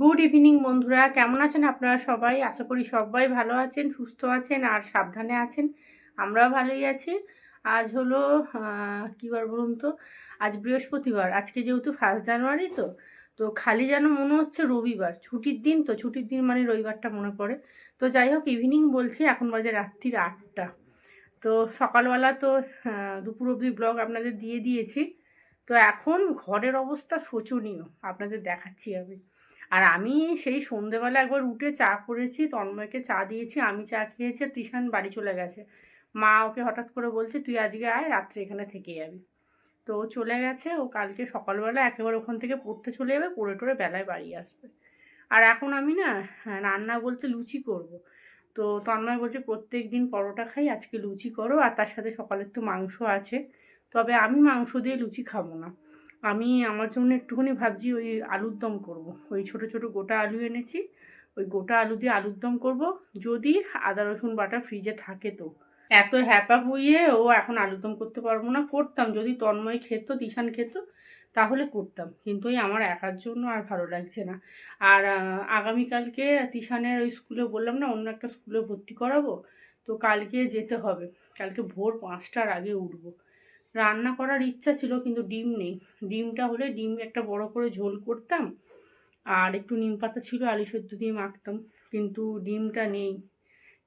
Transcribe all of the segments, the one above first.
Good evening বন্ধুরা। কেমন আছেন আপনারা সবাই? আশা করি সবাই ভালো আছেন, সুস্থ আছেন আর সাবধানে আছেন। আমরাও ভালোই আছি। আজ হলো কী বার বলুন তো? আজ বৃহস্পতিবার। আজকে যেহেতু ফার্স্ট জানুয়ারি তো তো খালি যেন মনে হচ্ছে রবিবার। ছুটির দিন তো, ছুটির দিন মানে রবিবারটা মনে পড়ে। তো যাই হোক ইভিনিং বলছি, এখন বাজে রাত্রির আটটা। তো সকালবেলা তো দুপুর অবধি ব্লগ আপনাদের দিয়ে দিয়েছি। তো এখন ঘরের অবস্থা শোচনীয়। আপনাদের দেখাচ্ছি আমি। আর আমি সেই সন্ধেবেলা একবার উঠে চা করেছি তন্ময়কে চা দিয়েছি আমি চা খেয়েছি তিশান বাড়ি চলে গেছে। মা ওকে হঠাৎ করে বলছে তুই আজকে আয় রাত্রে এখানে থেকে যাবি। তো চলে গেছে ও কালকে সকালবেলা একেবারে ওখান থেকে পড়তে চলে যাবে পড়ে টড়ে বেলায় বাড়ি আসবে। আর এখন আমি না হ্যাঁ, রান্না বলতে লুচি করব। তো তন্ময় বলছে প্রত্যেক দিন পরোটা খাই আজকে লুচি করো আর তার সাথে সকালের তো মাংস আছে। তবে আমি মাংস দিয়ে লুচি খাব না। আমি আমার জন্য একটুখানি ভাবছি ওই আলুর দম করব। ওই ছোট ছোট গোটা আলু এনেছি। ওই গোটা আলু দিয়ে আলুর দম করব। যদি আদা, রসুন বাটা ফ্রিজে থাকে তো। এত হ্যাপা বইয়ে ও এখন আলুর দম করতে পারব না। করতাম। যদি তন্ময় খেত তিশান খেত, তাহলে করতাম। কিন্তু ওই আমার একার জন্য আর ভালো লাগছে না। আর আগামীকালকে তিশানের ওই স্কুলে বললাম না, অন্য একটা স্কুলে ভর্তি করাবো। তো কালকে যেতে হবে। কালকে ভোর পাঁচটার আগে উঠবো। রান্না করার ইচ্ছা ছিল, কিন্তু ডিম নেই। ডিমটা হলে ডিম একটা বড় করে ঝোল করতাম, আর একটু নিম পাতা ছিল, আলু সেদ্ধ দিয়ে মাখতাম, কিন্তু ডিমটা নেই।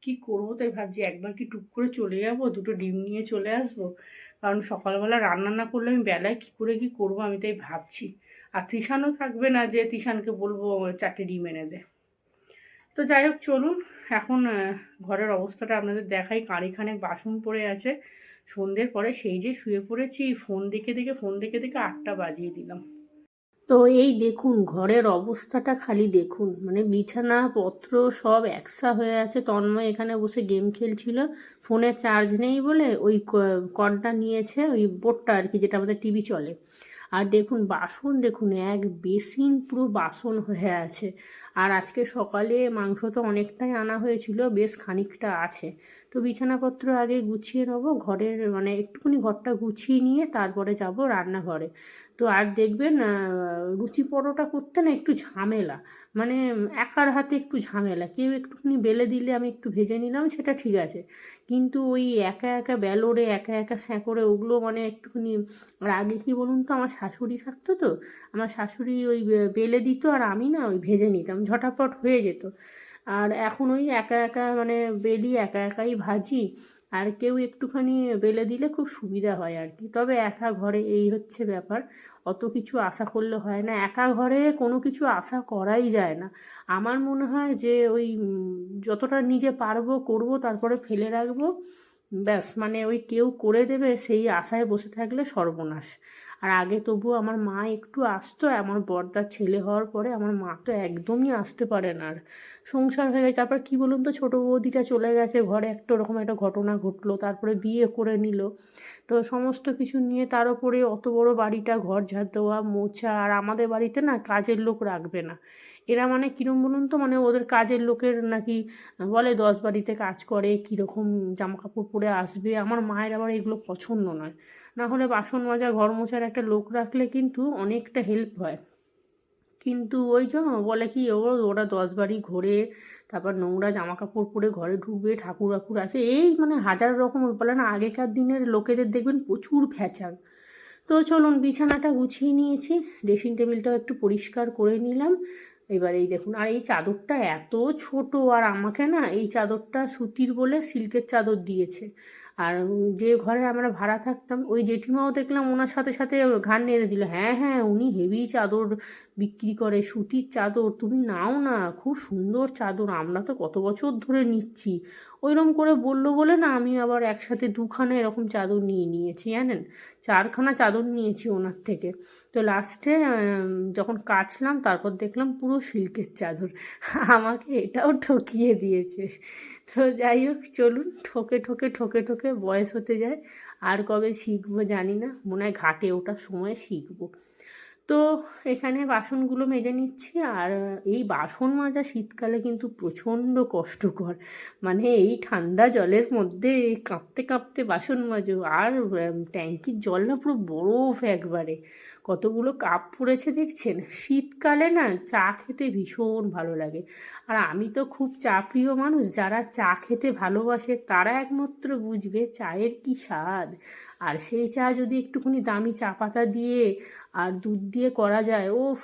কি করব তাই ভাবছি, একবার কি টুক করে চলে যাব, দুটো ডিম নিয়ে চলে আসব। কারণ সকালবেলা রান্না না করলে আমি বেলায় কী করে কি করব, আমি তাই ভাবছি। আর তৃষানও থাকবে না যে তৃষানকে বলব চারটে ডিম এনে দে। তো যাই হোক, চলুন। এখন ঘরের অবস্থাটা আপনাদের দেখাই। কাঁড়িখানেক বাসন পড়ে আছে। সন্ধ্যের পরে সেই যে শুয়ে পড়েছি ফোন দেখে দেখে ফোন দেখে দেখে আটটা বাজিয়ে দিলাম। তো এই দেখুন, ঘরের অবস্থাটা খালি দেখুন। মানে বিছানা, পত্র সব একসা হয়ে আছে। তন্ময় এখানে বসে গেম খেলছিল। ফোনে চার্জ নেই বলে ওই কর্ডটা নিয়েছে, ওই বোর্ডটা আর কি, যেটা আমাদের টিভি চলে। আর দেখুন, বাসন দেখুন, এক বেসিন পুরো বাসন হয়ে আছে। আর আজকে সকালে মাংস তো অনেকটাই আনা হয়েছিল, বেশ খানিকটা আছে। তো বিছানাপত্র আগে গুছিয়ে নেব, ঘরের মানে একটুখানি ঘরটা গুছিয়ে নিয়ে তারপরে যাব রান্নাঘরে। তো আর দেখবেন লুচি পরোটা করতে না একটু ঝামেলা। মানে একার হাতে একটু ঝামেলা। কেউ একটুখানি বেলে দিলে আমি একটু ভেজে নিলাম, সেটা ঠিক আছে। কিন্তু ওই একা একা বেলোরে, একা একা স্যাঁকড়ে, ওগুলো মানে একটুখানি, আর আগে কি বলুন তো, আমার শাশুড়ি থাকতো তো, আমার শাশুড়ি ওই বেলে দিত আর আমি না ওই ভেজে নিতাম, ঝটাপট হয়ে যেত। আর এখন ওই একা একা মানে বেলি, একা একাই ভাজি আর কেউ একটুখানি বেলে দিলে খুব সুবিধা হয় আর কি। তবে একা ঘরে এই হচ্ছে ব্যাপার। অত কিছু আশা করলে হয় না। একা ঘরে কোনো কিছু আশা করাই যায় না। আমার মনে হয় যে ওই যতটা নিজে পারব করব, তারপরে ফেলে রাখব। ব্যাস মানে ওই কেউ করে দেবে সেই আশায় বসে থাকলে সর্বনাশ। আর আগে তবুও আমার মা একটু আসতো আমার বর্দার ছেলে হওয়ার পরে আমার মা তো একদমই আসতে পারে না আর। সংসার হয়ে গেছে, তারপর কী বলুন তো, ছোটো বৌদিটা চলে গেছে, ঘরে একটা ওরকম একটা ঘটনা ঘটলো, তারপরে বিয়ে করে নিল। তো সমস্ত কিছু নিয়ে তার উপরে অত বড় বাড়িটা, ঘর ঝাড় দেওয়া, মোছা, আর আমাদের বাড়িতে না কাজের লোক রাখবে না। এরা মানে কীরম বলুন তো? মানে ওদের কাজের লোকের নাকি বলে, দশ বাড়িতে কাজ করে, কীরকম জামা কাপড় পরে আসবে? আমার মায়ের আবার এগুলো পছন্দ নয়। না হলে বাসন মাজা, ঘর মোছার একটা লোক রাখলে কিন্তু অনেকটা হেল্প হয়। কিন্তু ওই জন্য বলে কি, ও ওরা দশ বাড়ি ঘোরে, তারপর নোংরা জামা কাপড় পরে ঘরে ঢুকবে, ঠাকুর বাকুর আছে, এই মানে হাজার রকম বলে না, আগেকার দিনের লোকেদের দেখবেন প্রচুর ভ্যাচাল তো চলুন বিছানাটা গুছিয়ে নিয়েছি ড্রেসিং টেবিলটাও একটু পরিষ্কার করে নিলাম। এবার এই দেখুন, আর এই চাদরটা এত ছোট, আর আমাকে না এই চাদরটা সুতির বলে সিল্কের চাদর দিয়েছে। আর যে ঘরে আমরা ভাড়া থাকতাম, ওই জেঠিমাও দেখলাম ওনার সাথে সাথে ঘাড় নেড়ে দিল হ্যাঁ হ্যাঁ উনি হেভি চাদর বিক্রি করে, সুতির চাদর, তুমি নাও না, খুব সুন্দর চাদর, আমরা তো কত বছর ধরে নিচ্ছি। ওইরকম করে বলল বলে না, আমি আবার একসাথে দুখানা এরকম চাদর নিয়ে নিয়েছি, জানেন? চারখানা চাদর নিয়েছি ওনার থেকে। তো লাস্টে যখন কাচলাম, তারপর দেখলাম পুরো সিল্কের চাদর। আমাকে এটাও ঠকিয়ে দিয়েছে। তো যাই হোক, চলুন, ঠকে ঠকে ঠকে ঠকে বয়স হতে যায়। আর কবে শিখব জানি না, মনে হয় ঘাটে ওঠার সময় শিখব। তো এখানে বাসনগুলো মেজে নিচ্ছি, আর এই বাসন মাজা শীতকালে কিন্তু প্রচণ্ড কষ্টকর। মানে এই ঠান্ডা জলের মধ্যে কাঁপতে কাঁপতে বাসন মাজো, আর ট্যাঙ্কির জল না পুরো বরফ একবারে। কতগুলো কাপ পড়েছে দেখছেন? শীতকালে না চা খেতে ভীষণ ভালো লাগে। আর আমি তো খুব চা প্রিয় মানুষ, যারা চা খেতে ভালোবাসে তারা একমাত্র বুঝবে চায়ের কি স্বাদ। আর সেই চা যদি একটুখানি দামি চা পাতা দিয়ে আর দুধ দিয়ে করা যায়, ওফ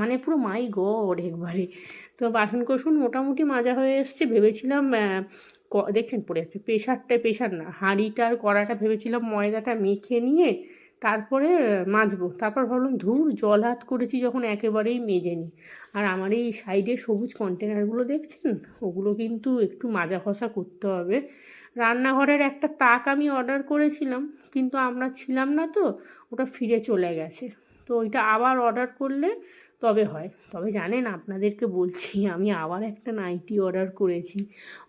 মানে পুরো মাই গড একবারে। তো বাসন কোসন মোটামুটি মাজা হয়ে এসছে। ভেবেছিলাম দেখছেন পড়ে যাচ্ছে প্রেশারটা, প্রেশার না হাঁড়িটার কড়াটা ভেবেছিলাম ময়দাটা মেখে নিয়ে তারপরে মাজবো। তারপর ভাবলাম, ধুর, জল হাত করেছি যখন একেবারেই মেজে নিই আর আমার এই সাইডে সবুজ কন্টেনারগুলো দেখছেন? ওগুলো কিন্তু একটু মাজা ঘষা করতে হবে। রান্নাঘরের একটা তাক আমি অর্ডার করেছিলাম, কিন্তু আমরা ছিলাম না তো, ওটা ফিরে চলে গেছে। তো ওইটা আবার অর্ডার করলে তবে হয়। তবে জানেন আপনাদেরকে বলছি আমি আবার একটা নাইটি অর্ডার করেছি।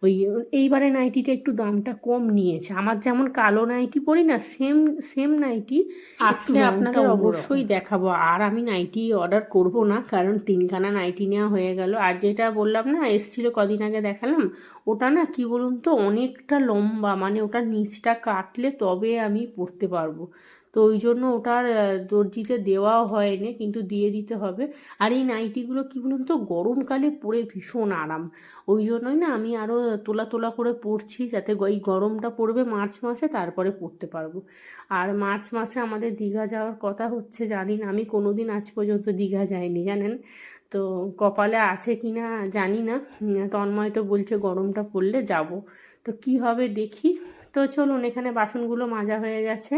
ওই এইবারে নাইটিটা একটু দামটা কম নিয়েছে। আমার যেমন কালো নাইটি পরি না সেম সেম নাইটি আসলে আপনাদের অবশ্যই দেখাবো। আর আমি নাইটি অর্ডার করব না কারণ তিনখানা নাইটি নেওয়া হয়ে গেল। আর যেটা বললাম না এসছিল কদিন আগে দেখালাম ওটা না কি বলুন তো অনেকটা লম্বা মানে ওটা নিচটা কাটলে তবে আমি পরতে পারব। তো ওই জন্য ওটার দর্জিতে দেওয়াও হয়নি, কিন্তু দিয়ে দিতে হবে। আর এই নাইটিগুলো কী বলুন তো, গরমকালে পরে ভীষণ আরাম। ওই জন্যই না আমি আরও তোলা তোলা করে পরছি, যাতে এই গরমটা পড়বে মার্চ মাসে, তারপরে পরতে পারব। আর মার্চ মাসে আমাদের দীঘা যাওয়ার কথা হচ্ছে জানি না আমি কোনো দিন আজ পর্যন্ত দীঘা যাইনি, জানেন? তো কপালে আছে কি না, জানি না। তন্ময় তো বলছে গরমটা পড়লে যাব। তো কি হবে দেখি। তো চলুন এখানে বাসনগুলো মাজা হয়ে গেছে।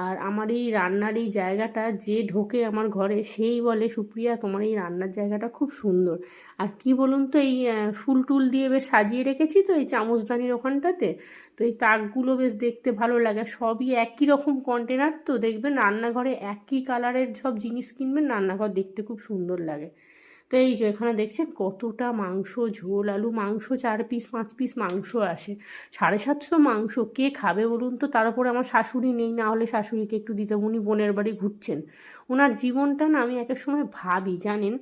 আর আমার এই রান্নার এই জায়গাটা যে ঢোকে আমার ঘরে সেই বলে, সুপ্রিয়া, তোমার এই রান্নার জায়গাটা খুব সুন্দর। আর কি বলুন তো, এই ফুল টুল দিয়ে বেশ সাজিয়ে রেখেছি তো, এই চামচদানির ওখানটাতে। তো এই তাকগুলো বেশ দেখতে ভালো লাগে। সবই একই রকম কন্টেনার তো, দেখবেন রান্নাঘরে একই কালারের সব জিনিস কিনবেন, রান্নাঘর দেখতে খুব সুন্দর লাগে। তো এই যে এখানে দেখছেন কতটা মাংস, ঝোল, আলু, মাংস, চার পিস পাঁচ পিস মাংস আসে সাড়ে সাতশো মাংস, কে খাবে বলুন তো? তার উপরে আমার শাশুড়ি নেই, না হলে শাশুড়িকে একটু দিতে উনি বোনের বাড়ি ঘুরছেন। ওনার জীবনটা না আমি এক এক সময় ভাবি, জানেন?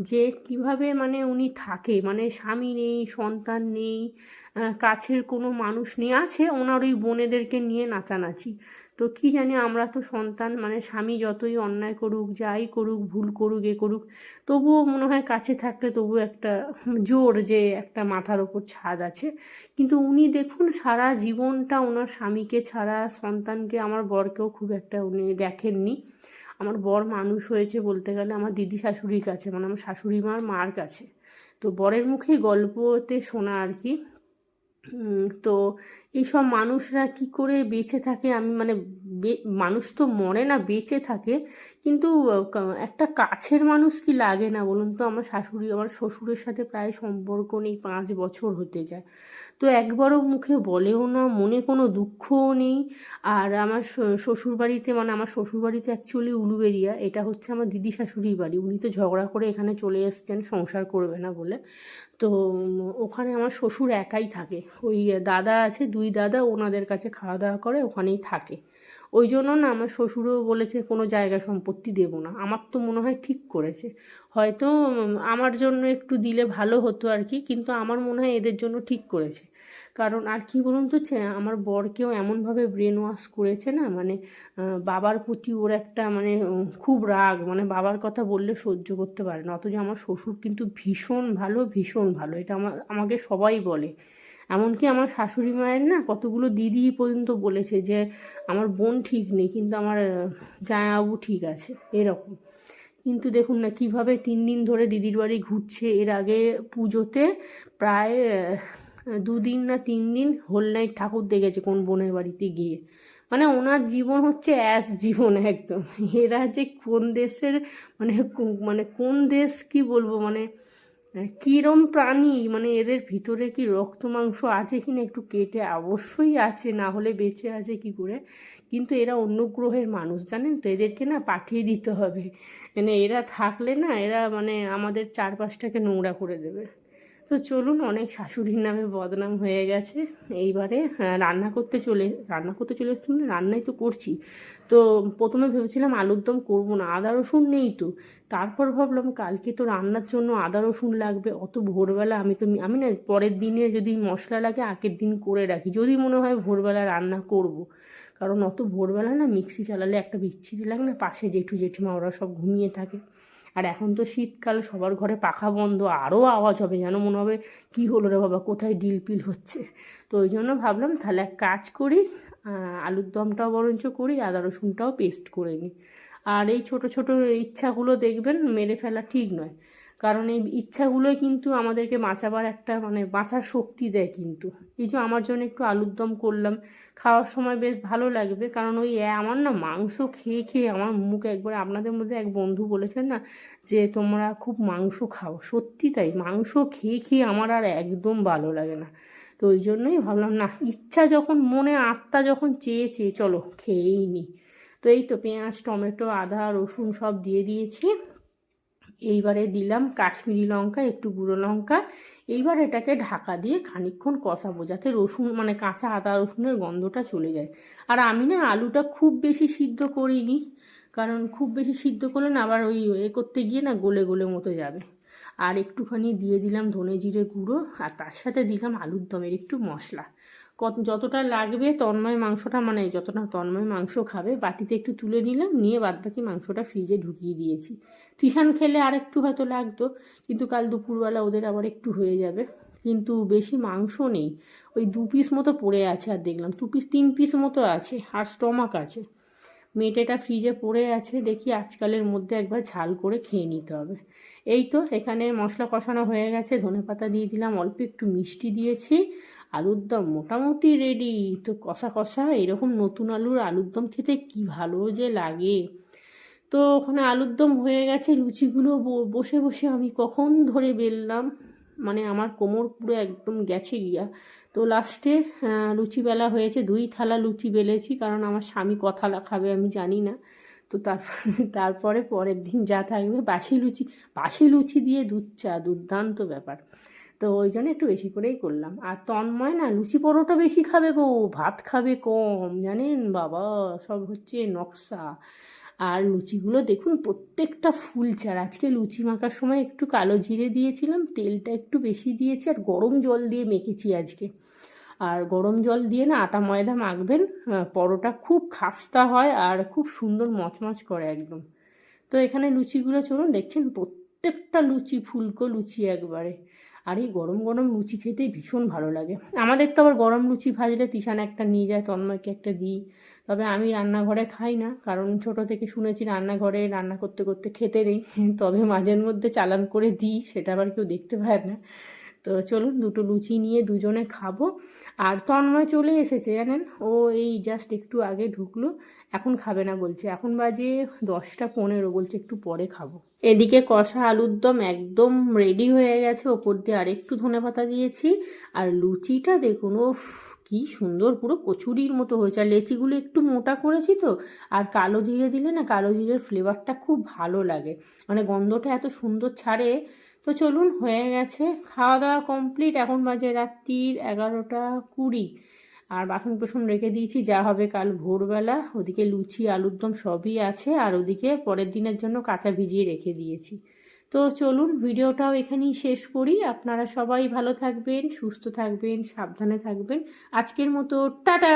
যে কীভাবে মানে উনি থাকে মানে স্বামী নেই, সন্তান নেই কাছের কোনো মানুষ নেই, আছে ওনার ওই বোনেদেরকে নিয়ে নাচানাচি। তো কি জানি আমরা তো সন্তান মানে স্বামী যতই অন্যায় করুক, যাই করুক, ভুল করুক, এ করুক, তবুও মনে হয় কাছে থাকলে তবু একটা জোর যে একটা মাথার ওপর ছাদ আছে। কিন্তু উনি দেখুন সারা জীবনটা ওনার স্বামীকে ছাড়া সন্তানকে আমার বরকেও খুব একটা উনি দেখেননি। আমার বর মানুষ হয়েছে বলতে গেলে আমার দিদি শাশুড়ির কাছে মানে আমার শাশুড়ি মার মার কাছে। তো বরের মুখেই গল্পতে শোনা আর কি। তো এইসব মানুষরা কি করে বেঁচে থাকে? আমি মানে মানুষ তো মরে না, বেঁচে থাকে। কিন্তু একটা কাছের মানুষ কি লাগে না বলুন তো? আমার শাশুড়ি, আমার শ্বশুরের সাথে প্রায় সম্পর্ক নেই, পাঁচ বছর হতে যায়। তো একবারও মুখে বলেও না, মনে কোনো দুঃখও নেই। আর আমার শ্বশুরবাড়িতে মানে আমার শ্বশুরবাড়িতে অ্যাকচুয়ালি উলুবেরিয়া, এটা হচ্ছে আমার দিদি শাশুড়ির বাড়ি। উনি তো ঝগড়া করে এখানে চলে এসছেন, সংসার করবে না বলে। তো ওখানে আমার শ্বশুর একাই থাকে। ওই দাদা আছে, দুই দাদা, ওনাদের কাছে খাওয়া দাওয়া করে, ওখানেই থাকে। ওই জন্য না আমার শ্বশুরও বলেছে, কোনো জায়গা সম্পত্তি দেবো না। আমার তো মনে হয় ঠিক করেছে। হয়তো আমার জন্য একটু দিলে ভালো হতো আর কি, কিন্তু আমার মনে হয় এদের জন্য ঠিক করেছে। কারণ আর কি বলুন তো আমার বরকেও এমনভাবে ব্রেন ওয়াশ করেছে না মানে বাবার প্রতি ওর একটা মানে খুব রাগ মানে বাবার কথা বললে সহ্য করতে পারে না। অথচ আমার শ্বশুর কিন্তু ভীষণ ভালো ভীষণ ভালো। এটা আমার আমাকে সবাই বলে। এমনকি আমার শাশুড়ি মায়ের না কতগুলো দিদি পর্যন্ত বলেছে যে, আমার বোন ঠিক নেই, কিন্তু আমার জামাইবাবু ঠিক আছে। এরকম। কিন্তু দেখুন না, কীভাবে তিন দিন ধরে দিদির বাড়ি ঘুরছে, এর আগে পুজোতে প্রায় দুদিন না তিন দিন হোল নাইট ঠাকুর দেখেছে কোন বোনের বাড়িতে গিয়ে। মানে ওনার জীবন হচ্ছে অ্যাস জীবন একদম। এরা যে কোন দেশের মানে মানে কোন দেশ কি বলব মানে কিরম প্রাণী? মানে এদের ভিতরে কি রক্ত মাংস আছে কি না একটু কেটে? অবশ্যই আছে, না হলে বেঁচে আছে কি করে? কিন্তু এরা অন্য গ্রহের মানুষ, জানেন তো? এদেরকে না পাঠিয়ে দিতে হবে। মানে এরা থাকলে না, এরা মানে আমাদের চারপাশটাকে নোংরা করে দেবে। তো চলুন অনেক শাশুড়ির নামে বদনাম হয়ে গেছে। এইবারে রান্না করতে চলে, রান্না করতে চলে এসছি মানে রান্নাই তো করছি। তো প্রথমে ভেবেছিলাম আলুর দম করব না, আদা, রসুন নেই তো। তারপর ভাবলাম কালকে তো রান্নার জন্য আদা, রসুন লাগবে, অত ভোরবেলা আমি তো, আমি না পরের দিনে যদি মশলা লাগে আগের দিন করে রাখি, যদি মনে হয় ভোরবেলা রান্না করব। কারণ অত ভোরবেলা না মিক্সি চালালে একটা বিচ্ছিরি লাগে না, পাশে জেঠু জেঠিমা ওরা সব ঘুমিয়ে থাকে। আর এখন তো শীতকাল, সবার ঘরে পাখা বন্ধ আরও আওয়াজ হবে, যেন মনে হবে কী হলো রে বাবা, কোথায় ডিলপিল হচ্ছে। তো ওই জন্য ভাবলাম তাহলে এক কাজ করি আলুর দমটাও বরঞ্চ করি, আদা রসুনটাও পেস্ট করে নিই। আর এই ছোট ছোট ইচ্ছাগুলো দেখবেন, মেরে ফেলা ঠিক নয়। কারণ এই ইচ্ছাগুলোই কিন্তু আমাদেরকে বাঁচাবার একটা মানে বাঁচার শক্তি দেয় কিন্তু। এই যে আমার জন্য একটু আলুর দম করলাম, খাওয়ার সময় বেশ ভালো লাগবে। কারণ ওই আমার না মাংস খেয়ে খেয়ে আমার মুখ একবার, আপনাদের মধ্যে এক বন্ধু বলেছেন না যে, তোমরা খুব মাংস খাও। সত্যি তাই, মাংস খেয়ে খেয়ে আমার আর একদম ভালো লাগে না। তো ওই জন্যই ভাবলাম, না, ইচ্ছা যখন, মনে আত্মা যখন চেয়েছে চলো, খেয়েই নি। তো এই তো পেঁয়াজ, টমেটো, আদা, রসুন সব দিয়ে দিয়েছি। এইবারে দিলাম কাশ্মীরি লঙ্কা, একটু গুঁড়ো লঙ্কা। এইবার এটাকে ঢাকা দিয়ে খানিকক্ষণ কষাবো যাতে রসুন মানে কাঁচা আদা রসুনের গন্ধটা চলে যায়। আর আমি না আলুটা খুব বেশি সিদ্ধ করিনি, কারণ খুব বেশি সিদ্ধ করলে না আবার ওই এ করতে গিয়ে না গলে গলে মতো যাবে। আর একটুখানি দিয়ে দিলাম ধনে জিরে গুঁড়ো, আর তার সাথে দিলাম আলুর দমের একটু মশলা। কত, যতটা লাগবে তন্ময় মাংসটা মানে যতটা তন্ময় মাংস খাবে, বাটিতে একটু তুলে নিলাম, নিয়ে বাদবাকি মাংসটা ফ্রিজে ঢুকিয়ে দিয়েছি। টিশান খেলে আর একটু হয়তো লাগতো, কিন্তু কাল দুপুরবেলা ওদের আবার একটু হয়ে যাবে। কিন্তু বেশি মাংস নেই, ওই দু পিস মতো পড়ে আছে আর দেখলাম, দু পিস তিন পিস মতো আছে আর স্টমাক আছে। মেটেটা ফ্রিজে পড়ে আছে, দেখি আজকালের মধ্যে একবার ঝাল করে খেয়ে নিতে হবে। এই তো, এখানে মশলা কষানো হয়ে গেছে, ধনেপাতা দিয়ে দিলাম, অল্প একটু মিষ্টি দিয়েছি আলুর দম মোটামুটি রেডি তো কষা কষা এরকম নতুন আলুর আলুর দম খেতে কি ভালো যে লাগে। তো ওখানে আলুর দম হয়ে গেছে, লুচিগুলো বসে বসে আমি কখন ধরে বেললাম মানে আমার কোমর পুরো একদম গেছে গিয়া। তো লাস্টে লুচি বেলা হয়েছে, দুই থালা লুচি বেলেছি, কারণ আমার স্বামী কথা খাবে আমি জানি না। তো তারপরে পরের দিন যা থাকবে, বাসি লুচি বাসি লুচি দিয়ে দুধ চা, দুর্দান্ত ব্যাপার। তো ওই জন্য একটু বেশি করেই করলাম। আর তন্ময় না লুচি পরোটা বেশি খাবে গো, ভাত খাবে কম, জানেন বাবা? সব হচ্ছে নকশা। আর লুচিগুলো দেখুন, প্রত্যেকটা ফুলচার আজকে লুচি মাখার সময় একটু কালো জিরে দিয়েছিলাম, তেলটা একটু বেশি দিয়েছি আর গরম জল দিয়ে মেখেছি আজকে। আর গরম জল দিয়ে না আটা ময়দা মাখবেন পরোটা খুব খাস্তা হয় আর খুব সুন্দর মচমচ করে একদম। তো এখানে লুচিগুলো চলুন, দেখছেন প্রত্যেকটা লুচি, ফুলকো লুচি একবারে। আর এই গরম গরম লুচি খেতে ভীষণ ভালো লাগে। আমাদের তো আবার গরম লুচি ভাজলে তিশান একটা নিয়ে যায়, তন্ময়কে একটা দিই। তবে আমি রান্নাঘরে খাই না, কারণ ছোট থেকে শুনেছি রান্নাঘরে রান্না করতে করতে খেতে নেই। তবে মাঝের মধ্যে চালান করে দিই, সেটা আবার কেউ দেখতে পায় না। তো চলুন দুটো লুচি নিয়ে দুজনে খাব। আর তন্ময় চলে এসেছে জানেন? ও এই জাস্ট একটু আগে ঢুকলো, এখন খাবে না বলছে। এখন বাজে দশটা পনেরো, বলছে একটু পরে খাব। এদিকে কষা আলুর দম একদম রেডি হয়ে গেছে, ওপর দিয়ে আরেকটু ধনে পাতা দিয়েছি। আর লুচিটা দেখুন ও কি সুন্দর, পুরো কচুরির মতো হয়েছে। আর লেচিগুলো একটু মোটা করেছি তো, আর কালো জিরে দিলে না, কালো জিরের ফ্লেভারটা খুব ভালো লাগে। মানে গন্ধটা এত সুন্দর ছাড়ে তো চলুন, হয়ে গেছে। খাওয়া দাওয়া কমপ্লিট এখন বাজে রাত্রির এগারোটা কুড়ি। আর বাসন কোসন রেখে দিয়েছি, যা হবে কাল ভোরবেলা। ওদিকে লুচি, আলুর দম সবই আছে। আর ওদিকে পরের দিনের জন্য কাঁচা ভিজিয়ে রেখে দিয়েছি। তো চলুন, ভিডিওটাও এখানেই শেষ করি। আপনারা সবাই ভালো থাকবেন, সুস্থ থাকবেন, সাবধানে থাকবেন। আজকের মতো, টাটা!